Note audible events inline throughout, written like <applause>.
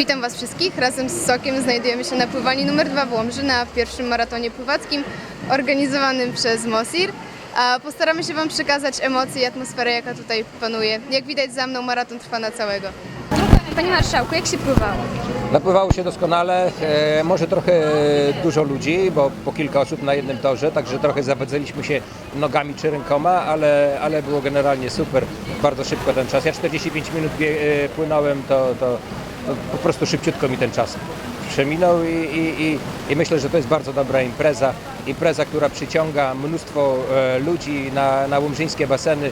Witam Was wszystkich. Razem z Sokiem znajdujemy się na pływalni numer 2 w Łomży na pierwszym maratonie pływackim organizowanym przez MOSIR. Postaramy się Wam przekazać emocje i atmosferę, jaka tutaj panuje. Jak widać za mną, maraton trwa na całego. Panie Marszałku, jak się pływało? Napływało się doskonale, e, może trochę dużo ludzi, bo po kilka osób na jednym torze, także trochę zawadziliśmy się nogami czy rękoma, ale, ale było generalnie super, bardzo szybko ten czas. Ja 45 minut e, płynąłem, to, to po prostu szybciutko mi ten czas przeminął i, i, i, i myślę, że to jest bardzo dobra impreza. Impreza, która przyciąga mnóstwo e, ludzi na, na łomżyńskie baseny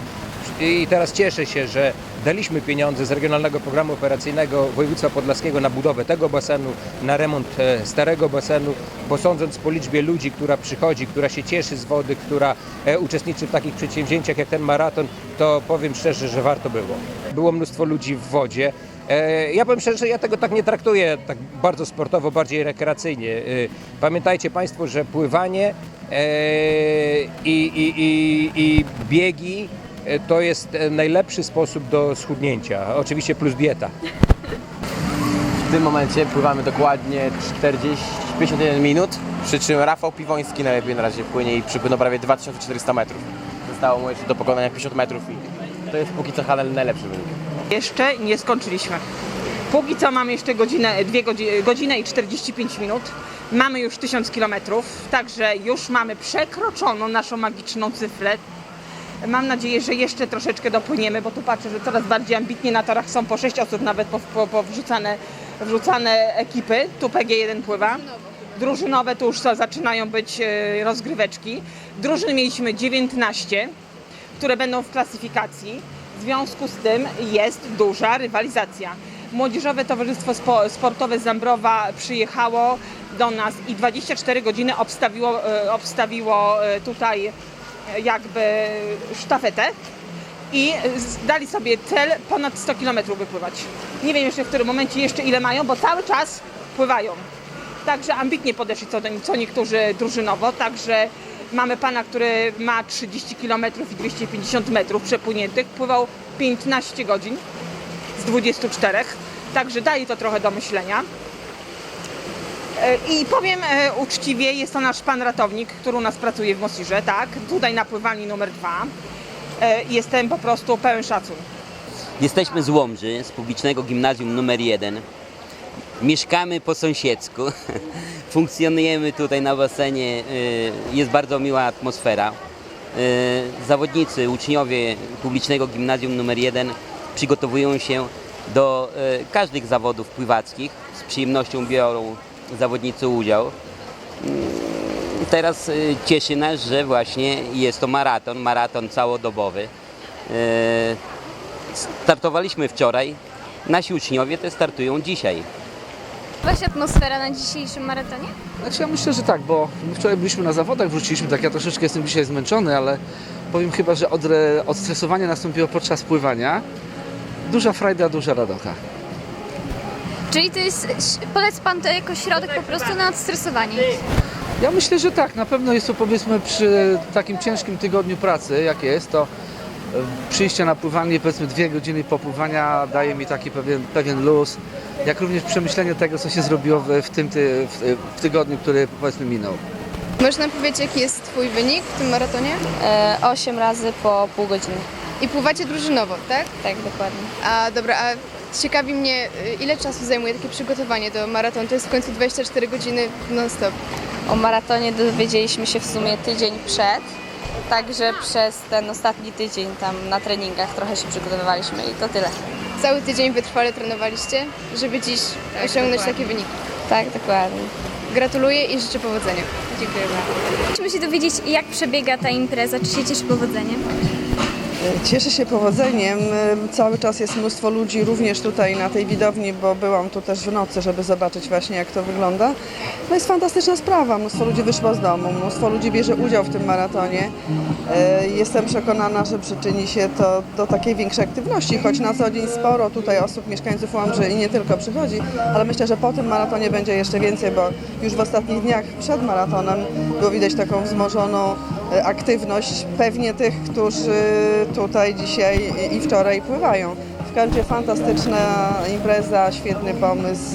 i teraz cieszę się, że daliśmy pieniądze z Regionalnego Programu Operacyjnego Województwa Podlaskiego na budowę tego basenu, na remont e, starego basenu, bo sądząc po liczbie ludzi, która przychodzi, która się cieszy z wody, która e, uczestniczy w takich przedsięwzięciach jak ten maraton, to powiem szczerze, że warto było. Było mnóstwo ludzi w wodzie. E, Ja powiem szczerze, ja tego tak nie traktuję tak bardzo sportowo, bardziej rekreacyjnie. E, Pamiętajcie Państwo, że pływanie e, i, i, i, i biegi to jest najlepszy sposób do schudnięcia. Oczywiście plus dieta. W tym momencie pływamy dokładnie 40, 51 minut, przy czym Rafał Piwoński najlepiej na razie płynie i przypłynął prawie 2400 metrów. Zostało mu jeszcze do pokonania 50 metrów i to jest póki co Hanel najlepszy wynik. Jeszcze nie skończyliśmy. Póki co mamy jeszcze godzinę, dwie godziny, godzinę i 45 minut. Mamy już 1000 km, także już mamy przekroczoną naszą magiczną cyfrę. Mam nadzieję, że jeszcze troszeczkę dopłyniemy, bo tu patrzę, że coraz bardziej ambitnie na torach są po 6 osób nawet po, wrzucane, ekipy. Tu PG1 pływa. Drużynowe tu już za- zaczynają być e, rozgryweczki. Drużyn mieliśmy 19 które będą w klasyfikacji. W związku z tym jest duża rywalizacja. Młodzieżowe Towarzystwo Spo- Sportowe Zambrowa przyjechało do nas i 24 godziny obstawiło, e, obstawiło e, tutaj e, jakby sztafetę i dali sobie cel ponad 100 km wypływać. Nie wiem jeszcze w którym momencie jeszcze ile mają, bo cały czas pływają. Także ambitnie podeszli co, co niektórzy drużynowo, także mamy pana, który ma 30 km i 250 metrów przepłyniętych, pływał 15 godzin z 24, także daje to trochę do myślenia. E, I powiem e, uczciwie, jest to nasz pan ratownik, który u nas pracuje w Mosirze, tak, tutaj na pływalni numer dwa. E, Jestem po prostu pełen szacun. Jesteśmy z Łomży, z publicznego gimnazjum numer 1. Mieszkamy po sąsiedzku. <laughs> Funkcjonujemy tutaj na basenie. y, Jest bardzo miła atmosfera. Y, Zawodnicy, uczniowie publicznego gimnazjum numer 1 przygotowują się do y, każdych zawodów pływackich. Z przyjemnością biorą zawodnicy udział. Teraz cieszy nas, że właśnie jest to maraton, maraton całodobowy. Startowaliśmy wczoraj, nasi uczniowie te startują dzisiaj. Jakaś atmosfera na dzisiejszym maratonie? Znaczy ja myślę, że tak, bo my wczoraj byliśmy na zawodach, wróciliśmy, tak ja troszeczkę jestem dzisiaj zmęczony, ale powiem chyba, że odre, odstresowanie nastąpiło podczas pływania. Duża frajda, duża radocha. Czyli to jest, polec Pan to jako środek po prostu na odstresowanie. Ja myślę, że tak, na pewno jest to powiedzmy przy takim ciężkim tygodniu pracy, jak jest, to przyjście na pływanie, powiedzmy dwie godziny popływania daje mi taki pewien, pewien luz, jak również przemyślenie tego, co się zrobiło w, w tym ty, w, w tygodniu, który powiedzmy minął. Można powiedzieć, jaki jest Twój wynik w tym maratonie? E, 8 razy po pół godziny. I pływacie drużynowo, tak? Tak, dokładnie. A dobra, a ciekawi mnie, y, ile czasu zajmuje takie przygotowanie do maratonu? To jest w końcu 24 godziny non-stop. O maratonie dowiedzieliśmy się w sumie tydzień przed, także przez ten ostatni tydzień tam na treningach trochę się przygotowywaliśmy i to tyle. Cały tydzień wytrwale trenowaliście, żeby dziś osiągnąć takie wyniki. Tak, dokładnie. Gratuluję i życzę powodzenia. Dziękuję bardzo. Musimy się dowiedzieć, jak przebiega ta impreza, czy się cieszy powodzeniem. Cieszę się powodzeniem. Cały czas jest mnóstwo ludzi, również tutaj na tej widowni, bo byłam tu też w nocy, żeby zobaczyć właśnie jak to wygląda. No jest fantastyczna sprawa. Mnóstwo ludzi wyszło z domu, mnóstwo ludzi bierze udział w tym maratonie. E, Jestem przekonana, że przyczyni się to do takiej większej aktywności, choć na co dzień sporo tutaj osób, mieszkańców Łomży i nie tylko przychodzi, ale myślę, że po tym maratonie będzie jeszcze więcej, bo już w ostatnich dniach przed maratonem było widać taką wzmożoną aktywność pewnie tych, którzy tutaj dzisiaj i- wczoraj pływają. W każdym razie fantastyczna impreza, świetny pomysł.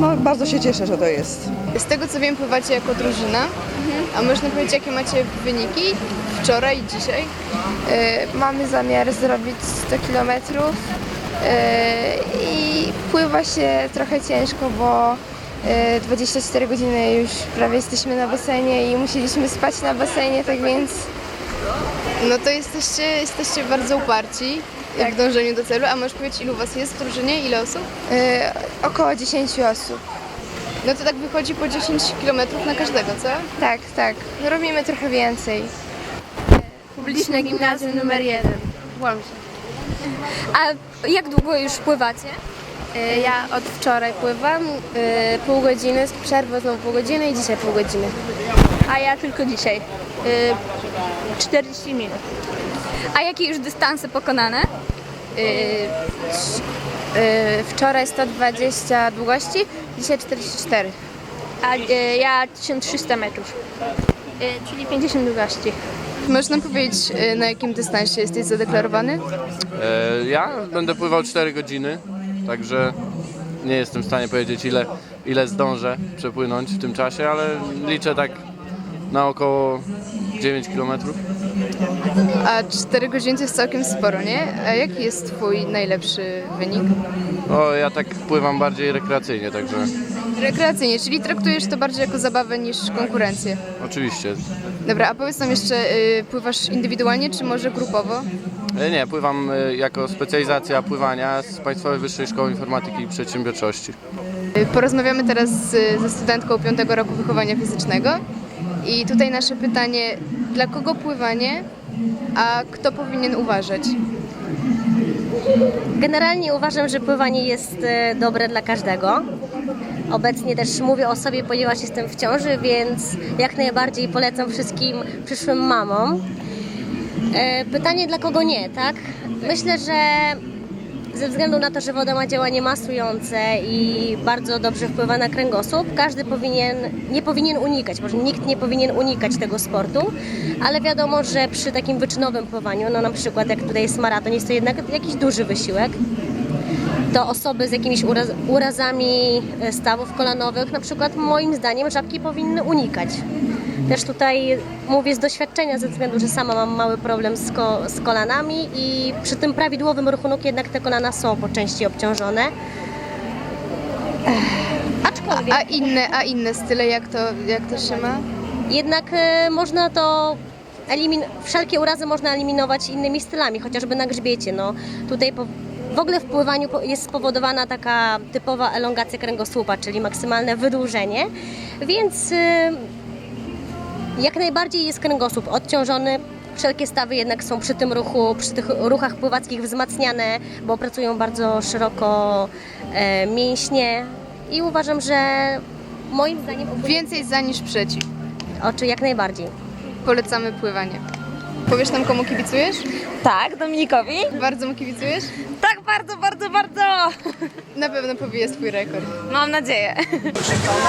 No, bardzo się cieszę, że to jest. Z tego co wiem, pływacie jako drużyna. A można powiedzieć, jakie macie wyniki wczoraj i dzisiaj? Y, Mamy zamiar zrobić 100 km i pływa się trochę ciężko, bo 24 godziny już prawie jesteśmy na basenie i musieliśmy spać na basenie, tak więc No to jesteście, jesteście bardzo uparci w dążeniu do celu. A możesz powiedzieć, ilu was jest w drużynie? Ile osób? y, około 10 osób. No to tak wychodzi po 10 km na każdego, co? Tak, tak. Robimy trochę więcej. Publiczne gimnazjum numer 1 w Łomży. A jak długo już pływacie? Y, Ja od wczoraj pływam, y, pół godziny, z przerwą znowu pół godziny i dzisiaj pół godziny. A ja tylko dzisiaj. 40 minut. A jakie już dystanse pokonane? Wczoraj 120 długości, dzisiaj 44. A ja 1300 metrów. Czyli 50 długości. Można powiedzieć, na jakim dystansie jesteś zadeklarowany? E, Ja będę pływał 4 godziny, także nie jestem w stanie powiedzieć ile, ile zdążę przepłynąć w tym czasie, ale liczę tak na około 9 km. A 4 godziny to jest całkiem sporo, nie? A jaki jest twój najlepszy wynik? O, ja tak pływam bardziej rekreacyjnie, także Rekreacyjnie, czyli traktujesz to bardziej jako zabawę niż konkurencję. oczywiście. Dobra, a powiedz nam jeszcze, y, pływasz indywidualnie czy może grupowo? E, Nie, pływam e, jako specjalizacja pływania z Państwowej Wyższej Szkoły Informatyki i Przedsiębiorczości. Y, Porozmawiamy teraz ze studentką 5 roku wychowania fizycznego. I tutaj nasze pytanie, dla kogo pływanie, a kto powinien uważać? Generalnie uważam, że pływanie jest e, dobre dla każdego. Obecnie też mówię o sobie, ponieważ jestem w ciąży, więc jak najbardziej polecam wszystkim przyszłym mamom. E, Pytanie dla kogo nie, tak? Myślę, że ze względu na to, że woda ma działanie masujące i bardzo dobrze wpływa na kręgosłup, każdy powinien, nie powinien unikać, może nikt nie powinien unikać tego sportu, ale wiadomo, że przy takim wyczynowym pływaniu, no na przykład jak tutaj jest maraton, jest to jednak jakiś duży wysiłek, to osoby z jakimiś uraz, urazami e, stawów kolanowych, na przykład moim zdaniem żabki powinny unikać. Też tutaj mówię z doświadczenia, ze względu, że sama mam mały problem z, ko, z kolanami i przy tym prawidłowym ruchu nóg jednak te kolana są po części obciążone. Ech, Aczkolwiek A inne, a inne style, jak to, jak to się ma? jednak e, można to elimin- wszelkie urazy można eliminować innymi stylami, chociażby na grzbiecie. No, tutaj po, w ogóle w pływaniu jest spowodowana taka typowa elongacja kręgosłupa, czyli maksymalne wydłużenie, więc e, jak najbardziej jest kręgosłup odciążony. Wszelkie stawy jednak są przy tym ruchu, przy tych ruchach pływackich wzmacniane, bo pracują bardzo szeroko e, mięśnie i uważam, że moim zdaniem Więcej za niż przeciw. oczy jak najbardziej. Polecamy pływanie. Powiesz nam, komu kibicujesz? Tak, Dominikowi? Bardzo mu kibicujesz? Tak, bardzo, bardzo, bardzo. Na pewno pobije swój rekord. Mam nadzieję.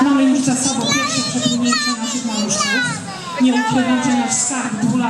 Mamy już za sobą pierwsze przepłynięcie naszych maluszków. Nie ukrywam, że nasz skarb